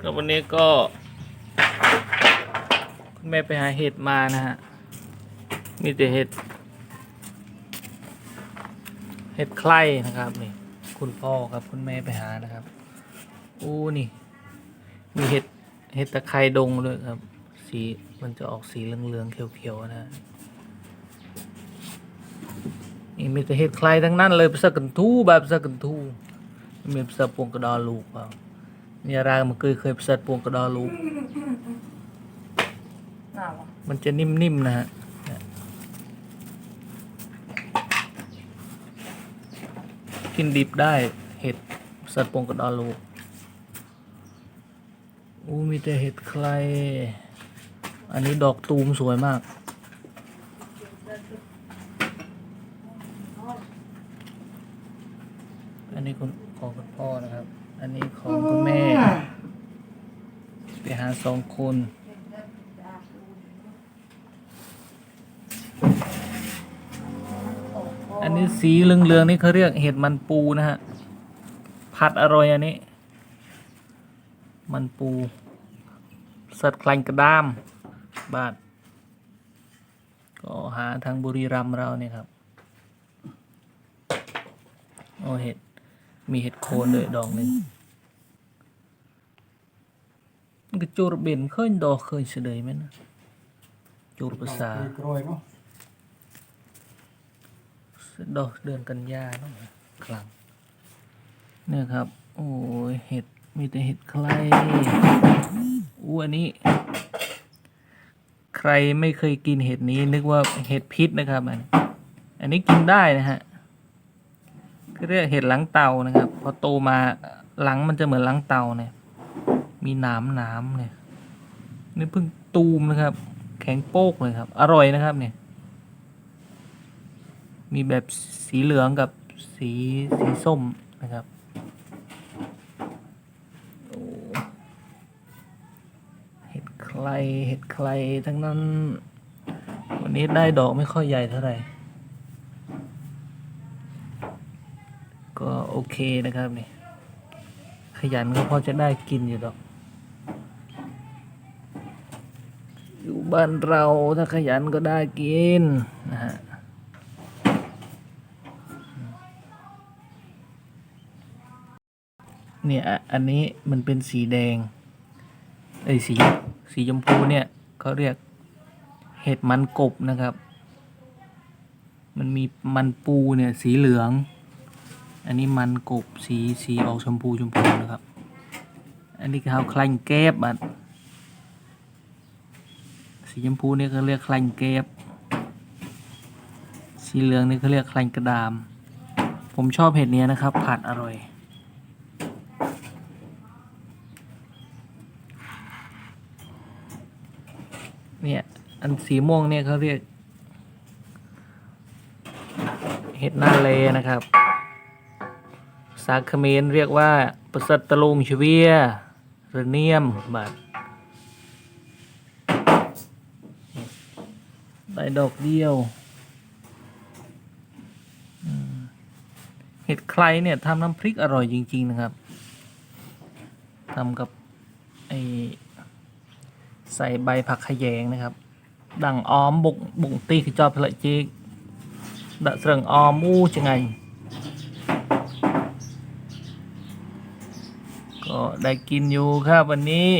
ก็วันนี้ก็คุณแม่ไปหาเห็ดมานะฮะ มีแต่เห็ด เห็ดไข่นะครับนี่ คุณพ่อครับคุณแม่ไปหานะครับ อู้นี่ มีเห็ดเห็ดตะไคร้ดงด้วยครับ สีมันจะออกสีเหลืองๆเขียวๆนะนี่มีแต่เห็ดไข่ทั้งนั้นเลยภาษากันทูแบบภาษากันทูไม่มีภาษาปวงกระดอลูกเปล่า นี่ยรางมันเคยเคยภาษาปวงกระดอลูกน่าวะมันจะนิ่มๆนะฮะเนี่ยกินดิบได้เห็ดสัตว์ปงกระดอลูกอู้มีแต่เห็ดใคร อันนี้ดอกตูมสวยมากอันนี้คุณของคุณพ่อนะครับ อันนี้ของคุณแม่ ไปหาสองคนอันนี้สีเหลืองๆนี่เขาเรียกเห็ดมันปูนะฮะ ผัดอร่อยอันนี้ มันปูสัตว์คลังกระด้าม บาท ก็หาทางบุรีรัมย์เราเนี่ยครับ โอ้เห็ด มีเห็ดโคนด้วยดอกหนึ่งมันก็จูรเบนเคยดอกเคยเสดยไหมนะจูรภาษากรอยเนาะดอกเดือนกันยาเนาะคลังเนี่ยครับ โอ้ยเห็ดมีแต่เห็ดใครอู้อันนี้ ใครไม่เคยกินเห็ดนี้นึกว่าเห็ดพิษนะครับอันอันนี้กินได้นะฮะ เรียกเห็ดหลังเตานะครับ พอโตมาหลังมันจะเหมือนหลังเตาเนี่ย มีหนามหนามเนี่ยนี่เพิ่งตูมนะครับ แข็งโป๊กเลยครับ อร่อยนะครับเนี่ย มีแบบสีเหลืองกับสีสีส้มนะครับเห็ดใครเห็ดใครทั้งนั้น วันนี้ได้ดอกไม่ค่อยใหญ่เท่าไหร่ ก็โอเคนะครับนี่ ขยันก็พอจะได้กินอยู่ดอกอยู่บ้านเราถ้าขยันก็ได้กินนะฮะเนี่ยอันนี้มันเป็นสีแดงไอ้สีสีชมพูเนี่ยเขาเรียกเห็ดมันกบนะครับ มันมีมันปูเนี่ยสีเหลือง อันนี้มันกบสีสีออกชมพูชมพูนะครับ อันนี้เขาคลังแก้บอะสีชมพูนี่เขาเรียกคลังแก้บสีเหลืองนี่เขาเรียกคลังกระดาม ผมชอบเห็ดนี้นะครับผัดอร่อยเนี่ยอันสีม่วงเนี่ยเขาเรียกเห็ดหน้าเลนะครับ สาคเขมรเรียกว่าประสัตตลุงชเวียหรือเนียมบาดได้ดอกเดียวเห็ดใครเนี่ยทำน้ำพริกอร่อยจริง ๆ นะครับทำกับไอใส่ใบผักขยงนะครับ ดังออมบุกบุกตีคือจอบพละจิกดะเสริงออมอู้จังไง ก็ได้กินอยู่ครับวันนี้